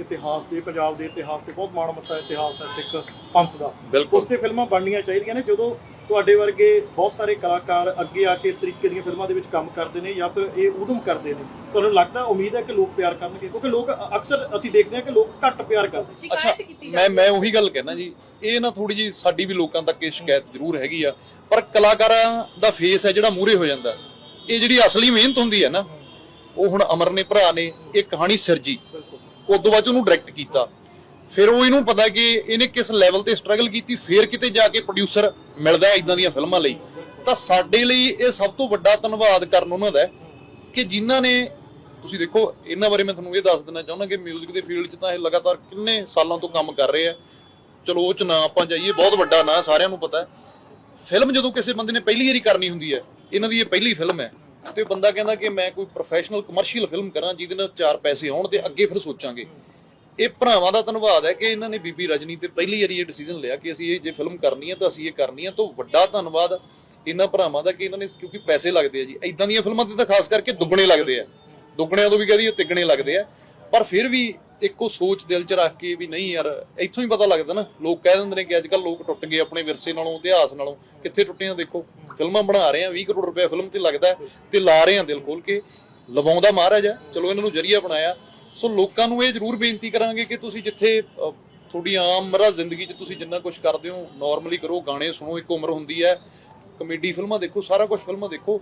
ਇਤਿਹਾਸ ਦੇ ਪੰਜਾਬ ਦੇ ਇਤਿਹਾਸ ਤੇ ਬਹੁਤ ਮਾਣ ਮੱਤਾ ਇਤਿਹਾਸ ਹੈ ਸਿੱਖ ਪੰਥ ਦਾ। ਬਿਲਕੁਲ। ਉਸ ਤੇ ਫਿਲਮਾਂ ਬਣਨੀਆਂ ਚਾਹੀਦੀਆਂ ਨੇ ਜਦੋਂ ਤੁਹਾਡੇ ਵਰਗੇ ਬਹੁਤ ਸਾਰੇ ਕਲਾਕਾਰ ਅੱਗੇ ਆ ਕੇ ਇਸ ਤਰੀਕੇ ਦੀਆਂ ਫਿਲਮਾਂ ਦੇ ਵਿੱਚ ਕੰਮ ਕਰਦੇ ਨੇ ਜਾਂ ਫਿਰ ਇਹ ਉਦਮ ਕਰਦੇ ਨੇ ਤੁਹਾਨੂੰ ਲੱਗਦਾ ਉਮੀਦ ਹੈ ਕਿ ਲੋਕ ਪਿਆਰ ਕਰਨਗੇ? ਕਿਉਂਕਿ ਲੋਕ ਅਕਸਰ ਅਸੀਂ ਦੇਖਦੇ ਹਾਂ ਕਿ ਲੋਕ ਘੱਟ ਪਿਆਰ ਕਰਦੇ ਅੱਛਾ ਮੈਂ ਮੈਂ ਉਹੀ ਗੱਲ ਕਹਿਣਾ ਜੀ ਇਹ ਨਾ ਥੋੜੀ ਜੀ ਸਾਡੀ ਵੀ ਲੋਕਾਂ ਤੱਕ ਇਹ ਸ਼ਿਕਾਇਤ ਜ਼ਰੂਰ ਹੈਗੀ ਆ ਪਰ ਕਲਾਕਾਰਾਂ ਦਾ ਫੇਸ ਹੈ ਜਿਹੜਾ ਮੂਰੇ ਹੋ ਜਾਂਦਾ। ਇਹ ਜਿਹੜੀ ਅਸਲੀ ਮਿਹਨਤ ਹੁੰਦੀ ਹੈ ਨਾ ਉਹ ਹੁਣ ਅਮਰ ਨੇ ਭਰਾ ਨੇ ਇਹ ਕਹਾਣੀ ਸਿਰਜੀ। ਉਦੋਂ ਬਾਅਦ 'ਚ ਉਹਨੂੰ ਡਾਇਰੈਕਟ ਕੀਤਾ। ਫਿਰ ਉਹ ਇਹਨੂੰ ਪਤਾ ਕਿ ਇਹਨੇ ਕਿਸ ਲੈਵਲ ਤੇ ਸਟਰਗਲ ਕੀਤੀ, ਫਿਰ ਕਿਤੇ ਜਾ ਕੇ ਪ੍ਰੋਡਿਊਸਰ ਮਿਲਦਾ ਇਦਾਂ ਦੀਆਂ ਫਿਲਮਾਂ ਲਈ। ਤਾਂ ਸਾਡੇ ਲਈ ਇਹ ਸਭ ਤੋਂ ਵੱਡਾ ਧੰਨਵਾਦ ਕਰਨ ਉਹਨਾਂ ਦਾ ਕਿ ਜਿਨ੍ਹਾਂ ਨੇ, ਤੁਸੀਂ ਦੇਖੋ, ਇਹਨਾਂ ਬਾਰੇ ਮੈਂ ਤੁਹਾਨੂੰ ਇਹ ਦੱਸ ਦੇਣਾ ਚਾਹੁੰਦਾ ਕਿ 뮤직 ਦੇ ਫੀਲਡ 'ਚ ਤਾਂ ਇਹ ਲਗਾਤਾਰ ਕਿੰਨੇ ਸਾਲਾਂ ਤੋਂ ਕੰਮ ਕਰ ਰਹੇ ਆ। ਚਲੋ, ਉਹ 'ਚ ਨਾ ਆਪਾਂ ਜਾਈਏ, ਬਹੁਤ ਵੱਡਾ ਨਾਂ ਸਾਰਿਆਂ ਨੂੰ ਪਤਾ ਹੈ। ਫਿਲਮ ਜਦੋਂ ਕਿਸੇ ਬੰਦੇ ਨੇ ਪਹਿਲੀ ਵਾਰੀ ਕਰਨੀ ਹੁੰਦੀ ਹੈ, ਇਹਨਾਂ ਦੀ ਇਹ ਪਹਿਲੀ ਫਿਲਮ ਹੈ। ਤੇ ਬੰਦਾ ਕਹਿੰਦਾ ਕਿ ਮੈਂ ਕੋਈ ਪ੍ਰੋਫੈਸ਼ਨਲ ਕਮਰਸ਼ੀਅਲ ਫਿਲਮ ਕਰਾਂ ਜਿਹਦੇ ਨਾਲ ਚਾਰ ਪੈਸੇ ਆਉਣ ਤੇ ਅੱਗੇ ਫਿਰ ਸੋਚਾਂਗੇ। ਇਹ ਭਰਾਵਾਂ ਦਾ ਧੰਨਵਾਦ ਹੈ ਕਿ ਇਹਨਾਂ ਨੇ ਬੀਬੀ ਰਜਨੀ ਤੇ ਪਹਿਲੀ ਵਾਰੀ ਇਹ ਡਿਸੀਜਨ ਲਿਆ ਕਿ ਅਸੀਂ ਇਹ ਜੇ ਫਿਲਮ ਕਰਨੀ ਹੈ ਤਾਂ ਅਸੀਂ ਇਹ ਕਰਨੀ ਹੈ। ਤਾਂ ਵੱਡਾ ਧੰਨਵਾਦ ਇਹਨਾਂ ਭਰਾਵਾਂ ਦਾ ਕਿ ਇਹਨਾਂ ਨੇ ਕਿਉਂਕਿ ਪੈਸੇ ਲੱਗਦੇ ਆ ਜੀ। ਇਦਾਂ ਦੀਆਂ ਫਿਲਮਾਂ ਤੇ ਤਾਂ ਖਾਸ ਕਰਕੇ ਦੁੱਗਣੇ ਲੱਗਦੇ ਆ। ਦੁੱਗਣਿਆਂ ਤੋਂ ਵੀ ਕਹਦੀ ਤਿੱਗਣੇ ਲੱਗਦੇ ਆ। ਪਰ ਫਿਰ ਵੀ ਇੱਕੋ ਸੋਚ ਦਿਲ 'ਚ ਰੱਖ ਕੇ ਵੀ ਨਹੀਂ ਯਾਰ, ਇੱਥੋਂ ਹੀ ਪਤਾ ਲੱਗਦਾ ਨਾ, ਲੋਕ ਕਹਿ ਦਿੰਦੇ ਨੇ ਕਿ ਅੱਜ ਕੱਲ ਲੋਕ ਟੁੱਟ ਗਏ ਆਪਣੇ ਵਿਰਸੇ ਨਾਲੋਂ, ਇਤਿਹਾਸ ਨਾਲੋਂ, ਕਿੱਥੇ ਟੁੱਟੇ ਆ ਦੇਖੋ। ਫਿਲਮਾਂ ਬਣਾ ਰਹੇ ਆ 20 ਕਰੋੜ ਰੁਪਏ ਫਿਲਮ ਤੇ ਲੱਗਦਾ ਤੇ ਲਾ ਰਹੇ ਆ ਦਿਲ ਖੋਲ ਕੇ। ਲਵਾਉਂਦਾ ਮਹਾਰਾਜ ਹੈ ਚਲੋ ਇਹਨਾਂ ਨੂੰ ਜਰੀਆ ਬਣਾਇਆ। ਸੋ ਲੋਕਾਂ ਨੂੰ ਇਹ ਜ਼ਰੂਰ ਬੇਨਤੀ ਕਰਾਂਗੇ ਕਿ ਤੁਸੀਂ ਜਿੱਥੇ ਤੁਹਾਡੀ ਆਮ ਮਰਾ ਜ਼ਿੰਦਗੀ 'ਚ ਤੁਸੀਂ ਜਿੰਨਾ ਕੁਝ ਕਰਦੇ ਹੋ ਨਾਰਮਲੀ ਕਰੋ, ਗਾਣੇ ਸੁਣੋ, ਇੱਕ ਉਮਰ ਹੁੰਦੀ ਹੈ। ਕਮੇਡੀ ਫਿਲਮਾਂ ਦੇਖੋ, ਸਾਰਾ ਕੁਝ ਫਿਲਮਾਂ ਦੇਖੋ।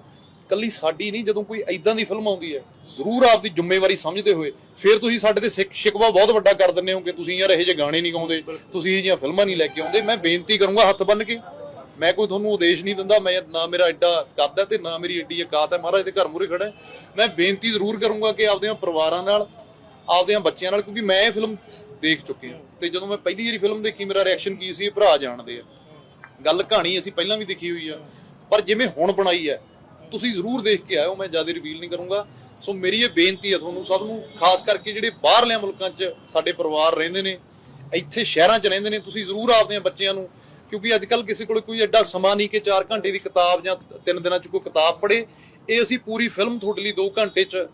ਕੱਲੀ ਸਾਡੀ ਨਹੀਂ, ਜਦੋਂ ਕੋਈ ਐਦਾਂ ਦੀ ਫਿਲਮ ਆਉਂਦੀ ਹੈ, ਜ਼ਰੂਰ ਆਪਦੀ ਜ਼ਿੰਮੇਵਾਰੀ ਸਮਝਦੇ ਹੋਏ, ਫਿਰ ਤੁਸੀਂ ਸਾਡੇ ਤੇ ਸਿੱਖ ਸ਼ਿਕਵਾ ਬਹੁਤ ਵੱਡਾ ਕਰ ਦਿੰਦੇ ਹੋ ਕਿ ਤੁਸੀਂ ਯਾਰ ਇਹੋ ਜਿਹੇ ਗਾਣੇ ਨਹੀਂ ਗਾਉਂਦੇ, ਤੁਸੀਂ ਇਹ ਜਿਹੀਆਂ ਫਿਲਮਾਂ ਨਹੀਂ ਲੈ ਕੇ ਆਉਂਦੇ, ਮੈਂ ਬੇਨਤੀ ਕਰੂੰਗਾ ਹੱਥ ਬੰਨ ਕੇ, ਮੈਂ ਕੋਈ ਤੁਹਾਨੂੰ ਉਦੇਸ਼ ਨਹੀਂ ਦਿੰਦਾ, ਮੈਂ ਨਾ ਮੇਰਾ ਐਡਾ ਕੱਦ ਹੈ ਤੇ ਨਾ ਮੇਰੀ ਐਡੀ ਔਕਾਤ ਹੈ, ਮਹਾਰਾਜ ਦੇ ਘਰ ਮੂਰੇ ਖੜਾ ਮੈਂ ਬੇਨਤੀ ਜ਼ਰੂਰ ਕਰੂੰਗਾ ਕਿ ਆਪਦਿਆਂ ਪਰਿਵਾਰਾਂ ਨਾਲ, ਆਪਦਿਆਂ ਬੱਚਿਆਂ ਨਾਲ, ਕਿਉਂਕਿ ਮੈਂ ਇਹ ਫਿਲਮ ਦੇਖ ਚੁੱਕਿਆ ਤੇ ਜਦੋਂ ਮੈਂ ਪਹਿਲੀ ਵਾਰੀ ਫਿਲਮ ਦੇਖੀ, ਮੇਰਾ ਰਿਐਕਸ਼ਨ ਕੀ ਸੀ? ਇਹ ਭਰਾ ਜਾਣਦੇ ਆ। ਗੱਲ ਕਹਾਣੀ ਅਸੀਂ ਪਹਿਲਾਂ ਵੀ ਦੇਖੀ ਹੋਈ ਆ, ਪਰ ਜਿਵੇਂ ਹੁਣ ਬਣਾਈ ਹੈ ਤੁਸੀਂ ਜ਼ਰੂਰ ਦੇਖ ਕੇ ਆਇਓ, ਮੈਂ ਜ਼ਿਆਦਾ ਰਿਵੀਲ ਨਹੀਂ ਕਰੂੰਗਾ। ਸੋ ਮੇਰੀ ਇਹ ਬੇਨਤੀ ਹੈ ਤੁਹਾਨੂੰ, ਸਭ ਨੂੰ, ਖਾਸ ਕਰਕੇ ਜਿਹੜੇ ਬਾਹਰਲੇ ਮੁਲਕਾਂ 'ਚ ਸਾਡੇ ਪਰਿਵਾਰ ਰਹਿੰਦੇ ਨੇ, ਇੱਥੇ ਸ਼ਹਿਰਾਂ 'ਚ ਰਹਿੰਦੇ ਨੇ, ਤੁਸੀਂ ਜ਼ਰੂਰ ਆਪਦੇ ਬੱਚਿਆਂ ਨੂੰ, ਕਿਉਂਕਿ ਅੱਜ ਕੱਲ ਕਿਸੇ ਕੋਲ ਕੋਈ ਐਡਾ ਸਮਾਂ ਨਹੀਂ ਕਿ 4 ਘੰਟੇ ਦੀ ਕਿਤਾਬ ਜਾਂ 3 ਦਿਨਾਂ 'ਚ ਕੋਈ ਕਿਤਾਬ ਪੜ੍ਹੇ। ਇਹ ਅਸੀਂ ਪੂਰੀ ਫਿਲਮ ਤੁਹਾਡੇ ਲਈ 2 ਘੰਟੇ 'ਚ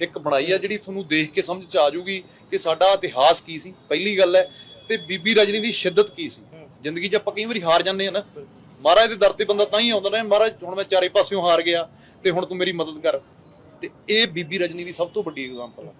ਇੱਕ ਬਣਾਈ ਆ, ਜਿਹੜੀ ਤੁਹਾਨੂੰ ਦੇਖ ਕੇ ਸਮਝ ਚ ਆ ਜਾਊਗੀ ਕਿ ਸਾਡਾ ਇਤਿਹਾਸ ਕੀ ਸੀ। ਪਹਿਲੀ ਗੱਲ ਹੈ, ਤੇ ਬੀਬੀ ਰਜਨੀ ਦੀ ਸ਼ਿੱਦਤ ਕੀ ਸੀ। ਜ਼ਿੰਦਗੀ 'ਚ ਆਪਾਂ ਕਈ ਵਾਰੀ ਹਾਰ ਜਾਂਦੇ ਆ ਨਾ। ਮਹਾਰਾਜ ਦੇ ਦਰ ਤੇ ਬੰਦਾ ਤਾਂ ਹੀ ਆਉਂਦਾ ਨਾ ਮਹਾਰਾਜ ਹੁਣ ਮੈਂ ਚਾਰੇ ਪਾਸਿਓਂ ਹਾਰ ਗਿਆ ਤੇ ਹੁਣ ਤੂੰ ਮੇਰੀ ਮਦਦ ਕਰ। ਤੇ ਇਹ ਬੀਬੀ ਰਜਨੀ ਦੀ ਸਭ ਤੋਂ ਵੱਡੀ ਐਗਜ਼ਾਮਪਲ ਆ।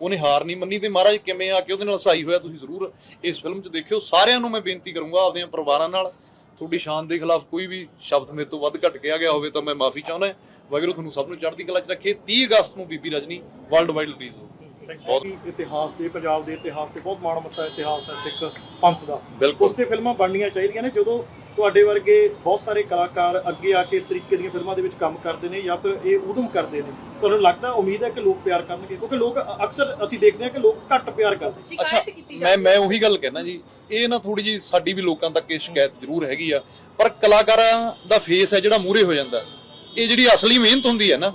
ਉਹਨੇ ਹਾਰ ਨਹੀਂ ਮੰਨੀ ਤੇ ਮਹਾਰਾਜ ਕਿਵੇਂ ਆ ਕੇ ਉਹਦੇ ਨਾਲ ਸਹਾਈ ਹੋਇਆ ਤੁਸੀਂ ਜ਼ਰੂਰ ਇਸ ਫਿਲਮ 'ਚ ਦੇਖਿਓ। ਸਾਰਿਆਂ ਨੂੰ ਮੈਂ ਬੇਨਤੀ ਕਰੂੰਗਾ ਆਪਦੇ ਪਰਿਵਾਰਾਂ ਨਾਲ ਤੁਹਾਡੀ ਸ਼ਾਨ ਦੇ ਖਿਲਾਫ ਕੋਈ ਵੀ ਸ਼ਬਦ ਮੇਰੇ ਤੋਂ ਵੱਧ ਘਟ ਗਿਆ ਹੋਵੇ ਤਾਂ ਮੈਂ ਮਾਫੀ ਚਾਹੁੰਦਾ ਹਾਂ। ਵਾਹਿਗੁਰੂ ਤੁਹਾਨੂੰ ਸਭ ਨੂੰ ਚੜ੍ਹਦੀ ਕਲਾ 'ਚ ਰੱਖੇ। 30 ਅਗਸਤ ਨੂੰ ਬੀਬੀ ਰਜਨੀ ਵਰਲਡ ਵਾਈਡ ਰਿਲੀਜ਼ ਹੋਊਗੀ। ਬਹੁਤ ਇਤਿਹਾਸ ਦੇ ਪੰਜਾਬ ਦੇ ਇਤਿਹਾਸ ਤੇ ਬਹੁਤ ਮਾਣ ਮੱਤਾ ਇਤਿਹਾਸ ਹੈ ਸਿੱਖ ਪੰਥ ਦਾ। ਬਿਲਕੁਲ। ਉਸ ਤੇ ਫਿਲਮਾਂ ਬਣਨੀਆਂ ਚਾਹੀਦੀਆਂ ਨੇ। ਜਦੋਂ ਤੁਹਾਡੇ ਵਰਗੇ ਬਹੁਤ ਸਾਰੇ ਕਲਾਕਾਰ ਅੱਗੇ ਆ ਕੇ ਇਸ ਤਰੀਕੇ ਦੀਆਂ ਫਿਲਮਾਂ ਦੇ ਵਿੱਚ ਕੰਮ ਕਰਦੇ ਨੇ ਜਾਂ ਫਿਰ ਇਹ ਉਦਮ ਕਰਦੇ ਨੇ। ਤੁਹਾਨੂੰ ਲੱਗਦਾ ਉਮੀਦ ਹੈ ਕਿ ਲੋਕ ਪਿਆਰ ਕਰਨਗੇ? ਕਿਉਂਕਿ ਲੋਕ ਅਕਸਰ ਅਸੀਂ ਦੇਖਦੇ ਹਾਂ ਕਿ ਲੋਕ ਘੱਟ ਪਿਆਰ ਕਰਦੇ ਅੱਛਾ ਮੈਂ ਮੈਂ ਉਹੀ ਗੱਲ ਕਹਿਣਾ ਜੀ। ਇਹ ਨਾ ਥੋੜੀ ਜੀ ਸਾਡੀ ਵੀ ਲੋਕਾਂ ਤੱਕ ਇਹ ਸ਼ਿਕਾਇਤ ਜ਼ਰੂਰ ਹੈਗੀ ਆ। ਪਰ ਕਲਾਕਾਰਾਂ ਦਾ ਫੇਸ ਹੈ ਜਿਹੜਾ ਮੂਰੇ ਹੋ ਜਾਂਦਾ। ਇਹ ਜਿਹੜੀ ਅਸਲੀ ਮਿਹਨਤ ਹੁੰਦੀ ਹੈ ਨਾ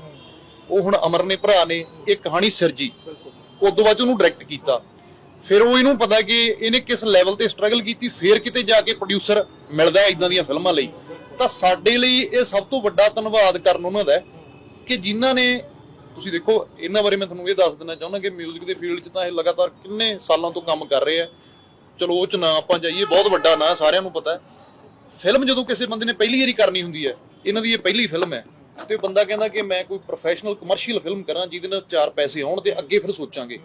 ਉਹ ਹੁਣ ਅਮਰ ਨੇ ਭਰਾ ਨੇ ਇਹ ਕਹਾਣੀ ਸਿਰਜੀ। ਉਦੋਂ ਬਾਅਦ 'ਚ ਉਹਨੂੰ ਡਾਇਰੈਕਟ ਕੀਤਾ। ਫਿਰ ਉਹ ਇਹਨੂੰ ਪਤਾ ਕਿ ਇਹਨੇ ਕਿਸ ਲੈਵਲ ਤੇ ਸਟਰਗਲ ਕੀਤੀ, ਫਿਰ ਕਿਤੇ ਜਾ ਕੇ ਪ੍ਰੋਡਿਊਸਰ ਮਿਲਦਾ ਇਦਾਂ ਦੀਆਂ ਫਿਲਮਾਂ ਲਈ। ਤਾਂ ਸਾਡੇ ਲਈ ਇਹ ਸਭ ਤੋਂ ਵੱਡਾ ਧੰਨਵਾਦ ਕਰਨ ਉਹਨਾਂ ਦਾ ਕਿ ਜਿਨ੍ਹਾਂ ਨੇ, ਤੁਸੀਂ ਦੇਖੋ, ਇਹਨਾਂ ਬਾਰੇ ਮੈਂ ਤੁਹਾਨੂੰ ਇਹ ਦੱਸ ਦੇਣਾ ਚਾਹੁੰਦਾ ਕਿ 뮤직 ਦੇ ਫੀਲਡ 'ਚ ਤਾਂ ਇਹ ਲਗਾਤਾਰ ਕਿੰਨੇ ਸਾਲਾਂ ਤੋਂ ਕੰਮ ਕਰ ਰਹੇ ਆ। ਚਲੋ, ਉਹ 'ਚ ਨਾ ਆਪਾਂ ਜਾਈਏ, ਬਹੁਤ ਵੱਡਾ ਨਾਂ ਸਾਰਿਆਂ ਨੂੰ ਪਤਾ ਹੈ। ਫਿਲਮ ਜਦੋਂ ਕਿਸੇ ਬੰਦੇ ਨੇ ਪਹਿਲੀ ਵਾਰੀ ਕਰਨੀ ਹੁੰਦੀ ਹੈ, ਇਹਨਾਂ ਦੀ ਇਹ ਪਹਿਲੀ ਫਿਲਮ ਹੈ, ਤੇ ਬੰਦਾ ਕਹਿੰਦਾ ਕਿ ਮੈਂ ਕੋਈ ਪ੍ਰੋਫੈਸ਼ਨਲ ਕਮਰਸ਼ੀਅਲ ਫਿਲਮ ਕਰਾਂ ਜਿਹਦੇ ਨਾਲ ਚਾਰ ਪੈਸੇ ਆਉਣ ਤੇ ਅੱਗੇ ਫਿਰ ਸੋਚਾਂਗੇ।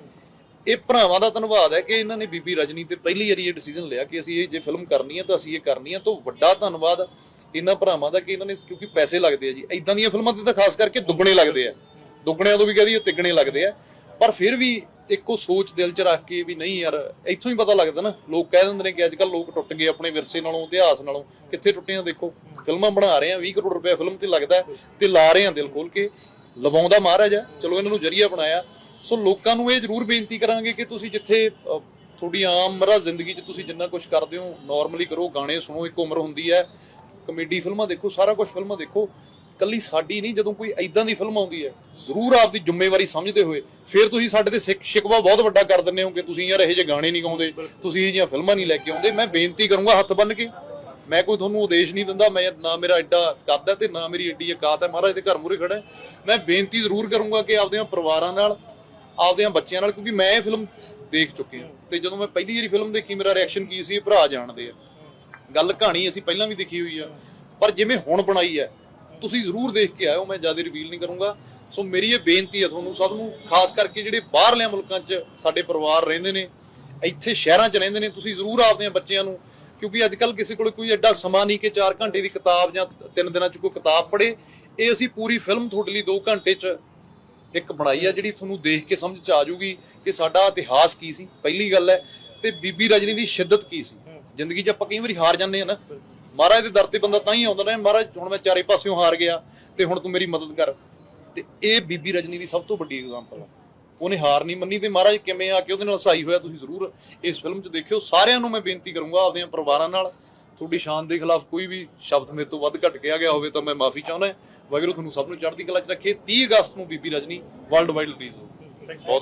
ਇਹ ਭਰਾਵਾਂ ਦਾ ਧੰਨਵਾਦ ਹੈ ਕਿ ਇਹਨਾਂ ਨੇ ਬੀਬੀ ਰਜਨੀ ਤੇ ਪਹਿਲੀ ਵਾਰੀ ਇਹ ਡਿਸੀਜਨ ਲਿਆ ਕਿ ਅਸੀਂ ਇਹ ਜੇ ਫਿਲਮ ਕਰਨੀ ਹੈ ਤਾਂ ਅਸੀਂ ਇਹ ਕਰਨੀ ਹੈ। ਤਾਂ ਵੱਡਾ ਧੰਨਵਾਦ ਇਹਨਾਂ ਭਰਾਵਾਂ ਦਾ ਕਿ ਇਹਨਾਂ ਨੇ ਕਿਉਂਕਿ ਪੈਸੇ ਲੱਗਦੇ ਆ ਜੀ। ਇਦਾਂ ਦੀਆਂ ਫਿਲਮਾਂ ਤੇ ਤਾਂ ਖਾਸ ਕਰਕੇ ਦੁੱਗਣੇ ਲੱਗਦੇ ਆ। ਦੁੱਗਣਿਆਂ ਤੋਂ ਵੀ ਕਹਦੀ ਤਿੱਗਣੇ ਲੱਗਦੇ ਆ। ਪਰ ਫਿਰ ਵੀ ਇੱਕੋ ਸੋਚ ਦਿਲ 'ਚ ਰੱਖ ਕੇ ਵੀ ਨਹੀਂ ਯਾਰ, ਇੱਥੋਂ ਹੀ ਪਤਾ ਲੱਗਦਾ ਨਾ। ਲੋਕ ਕਹਿ ਦਿੰਦੇ ਨੇ ਕਿ ਅੱਜ ਕੱਲ ਲੋਕ ਟੁੱਟ ਗਏ ਆਪਣੇ ਵਿਰਸੇ ਨਾਲੋਂ, ਇਤਿਹਾਸ ਨਾਲੋਂ। ਕਿੱਥੇ ਟੁੱਟੇ ਆ ਦੇਖੋ। ਫਿਲਮਾਂ ਬਣਾ ਰਹੇ ਆ 20 ਕਰੋੜ ਰੁਪਏ ਫਿਲਮ ਤੇ ਲੱਗਦਾ ਤੇ ਲਾ ਰਹੇ ਆ ਦਿਲ ਖੋਲ ਕੇ। ਲਵਾਉਂਦਾ ਮਹਾਰਾਜ ਹੈ ਚਲੋ ਇਹਨਾਂ ਨੂੰ ਜਰੀਆ ਬਣਾਇਆ। ਸੋ ਲੋਕਾਂ ਨੂੰ ਇਹ ਜ਼ਰੂਰ ਬੇਨਤੀ ਕਰਾਂਗੇ ਕਿ ਤੁਸੀਂ ਜਿੱਥੇ ਤੁਹਾਡੀ ਆਮਰਾ ਜ਼ਿੰਦਗੀ 'ਚ ਤੁਸੀਂ ਜਿੰਨਾ ਕੁਝ ਕਰਦੇ ਹੋ ਨਾਰਮਲੀ ਕਰੋ, ਗਾਣੇ ਸੁਣੋ, ਇੱਕ ਉਮਰ ਹੁੰਦੀ ਹੈ, ਕਮੇਡੀ ਫਿਲਮਾਂ ਦੇਖੋ, ਸਾਰਾ ਕੁਝ ਫਿਲਮਾਂ ਦੇਖੋ ਕੱਲੀ ਸਾਡੀ ਨਹੀਂ, ਜਦੋਂ ਕੋਈ ਐਦਾਂ ਦੀ ਫਿਲਮ ਆਉਂਦੀ ਹੈ, ਜ਼ਰੂਰ ਆਪਦੀ ਜ਼ਿੰਮੇਵਾਰੀ ਸਮਝਦੇ ਹੋਏ, ਫਿਰ ਤੁਸੀਂ ਸਾਡੇ ਤੇ ਸਿੱਖ, ਸ਼ਿਕਵਾ ਬਹੁਤ ਵੱਡਾ ਕਰ ਦਿੰਦੇ ਹੋ ਕਿ ਤੁਸੀਂ ਯਾਰ ਇਹੋ ਜਿਹੇ ਗਾਣੇ ਨਹੀਂ ਗਾਉਂਦੇ, ਤੁਸੀਂ ਇਹ ਜਿਹੀਆਂ ਫਿਲਮਾਂ ਨਹੀਂ ਲੈ ਕੇ ਆਉਂਦੇ, ਮੈਂ ਬੇਨਤੀ ਕਰੂੰਗਾ ਹੱਥ ਬੰਨ ਕੇ, ਮੈਂ ਕੋਈ ਤੁਹਾਨੂੰ ਉਦੇਸ਼ ਨਹੀਂ ਦਿੰਦਾ, ਮੈਂ ਨਾ ਮੇਰਾ ਐਡਾ ਕੱਦ ਹੈ ਤੇ ਨਾ ਮੇਰੀ ਐਡੀ ਔਕਾਤ ਹੈ, ਮਹਾਰਾਜ ਦੇ ਘਰ ਮੂਰੇ ਖੜਾ ਮੈਂ ਬੇਨਤੀ ਜ਼ਰੂਰ ਕਰੂੰਗਾ ਕਿ ਆਪਦਿਆਂ ਪਰਿਵਾਰਾਂ ਨਾਲ ਆਪਦਿਆਂ ਬੱਚਿਆਂ ਨਾਲ, ਕਿਉਂਕਿ ਮੈਂ ਇਹ ਫਿਲਮ ਦੇਖ ਚੁੱਕਿਆ ਤੇ ਜਦੋਂ ਮੈਂ ਪਹਿਲੀ ਵਾਰੀ ਫਿਲਮ ਦੇਖੀ, ਮੇਰਾ ਰਿਐਕਸ਼ਨ ਕੀ ਸੀ? ਭਰਾ ਜਾਣਦੇ ਆ। ਗੱਲ ਕਹਾਣੀ ਅਸੀਂ ਪਹਿਲਾਂ ਵੀ ਦੇਖੀ ਹੋਈ ਆ। ਪਰ ਜਿਵੇਂ ਹੁਣ ਬਣਾਈ ਹੈ ਤੁਸੀਂ ਜ਼ਰੂਰ ਦੇਖ ਕੇ ਆਇਓ, ਮੈਂ ਜ਼ਿਆਦਾ ਰਿਵੀਲ ਨਹੀਂ ਕਰੂੰਗਾ। ਸੋ ਮੇਰੀ ਇਹ ਬੇਨਤੀ ਹੈ ਤੁਹਾਨੂੰ, ਸਭ ਨੂੰ, ਖਾਸ ਕਰਕੇ ਜਿਹੜੇ ਬਾਹਰਲੇ ਮੁਲਕਾਂ 'ਚ ਸਾਡੇ ਪਰਿਵਾਰ ਰਹਿੰਦੇ ਨੇ, ਇੱਥੇ ਸ਼ਹਿਰਾਂ 'ਚ ਰਹਿੰਦੇ ਨੇ, ਤੁਸੀਂ ਜ਼ਰੂਰ ਆਪਦੇ ਬੱਚਿਆਂ ਨੂੰ, ਕਿਉਂਕਿ ਅੱਜ ਕੱਲ ਕਿਸੇ ਕੋਲ ਕੋਈ ਐਡਾ ਸਮਾਂ ਨਹੀਂ ਕਿ 4 ਘੰਟੇ ਦੀ ਕਿਤਾਬ ਜਾਂ 3 ਦਿਨਾਂ 'ਚ ਕੋਈ ਕਿਤਾਬ ਪੜ੍ਹੇ। ਇਹ ਅਸੀਂ ਪੂਰੀ ਫਿਲਮ ਤੁਹਾਡੇ ਲਈ 2 ਘੰਟੇ 'ਚ ਇੱਕ ਬਣਾਈ ਆ ਜਿਹੜੀ ਤੁਹਾਨੂੰ ਦੇਖ ਕੇ ਸਮਝ ਚ ਆ ਜਾਊਗੀ ਕਿ ਸਾਡਾ ਇਤਿਹਾਸ ਕੀ ਸੀ ਪਹਿਲੀ ਗੱਲ ਹੈ ਤੇ ਬੀਬੀ ਰਜਨੀ ਦੀ ਸ਼ਿੱਦਤ ਕੀ ਸੀ। ਜ਼ਿੰਦਗੀ 'ਚ ਆਪਾਂ ਕਈ ਵਾਰੀ ਹਾਰ ਜਾਂਦੇ ਆ ਨਾ। ਮਹਾਰਾਜ ਦੇ ਦਰ ਤੇ ਬੰਦਾ ਤਾਂ ਹੀ ਆਉਂਦਾ ਨਾ ਮਹਾਰਾਜ ਹੁਣ ਮੈਂ ਚਾਰੇ ਪਾਸਿਓਂ ਹਾਰ ਗਿਆ ਤੇ ਹੁਣ ਤੂੰ ਮੇਰੀ ਮਦਦ ਕਰ। ਤੇ ਇਹ ਬੀਬੀ ਰਜਨੀ ਦੀ ਸਭ ਤੋਂ ਵੱਡੀ ਐਗਜ਼ਾਮਪਲ ਆ। ਉਹਨੇ ਹਾਰ ਨਹੀਂ ਮੰਨੀ ਤੇ ਮਹਾਰਾਜ ਕਿਵੇਂ ਆ ਕੇ ਉਹਦੇ ਨਾਲ ਸਹਾਈ ਹੋਇਆ ਤੁਸੀਂ ਜ਼ਰੂਰ ਇਸ ਫਿਲਮ 'ਚ ਦੇਖਿਓ। ਸਾਰਿਆਂ ਨੂੰ ਮੈਂ ਬੇਨਤੀ ਕਰੂੰਗਾ ਆਪਦੇ ਪਰਿਵਾਰਾਂ ਨਾਲ ਤੁਹਾਡੀ ਸ਼ਾਨ ਦੇ ਖਿਲਾਫ ਕੋਈ ਵੀ ਸ਼ਬਦ ਮੇਰੇ ਤੋਂ ਵੱਧ ਘਟ ਕਿਹਾ ਗਿਆ ਹੋਵੇ ਤਾਂ ਮੈਂ ਮਾਫੀ ਚਾਹੁੰਦਾ। ਵਾਹਿਗੁਰੂ ਤੁਹਾਨੂੰ ਸਭ ਨੂੰ ਚੜ੍ਹਦੀ ਕਲਾ 'ਚ ਰੱਖੇ। 30 ਅਗਸਤ ਨੂੰ ਬੀਬੀ ਰਜਨੀ ਵਰਲਡ ਵਾਈਡ ਰਿਲੀਜ਼ ਹੋ ਬਹੁਤ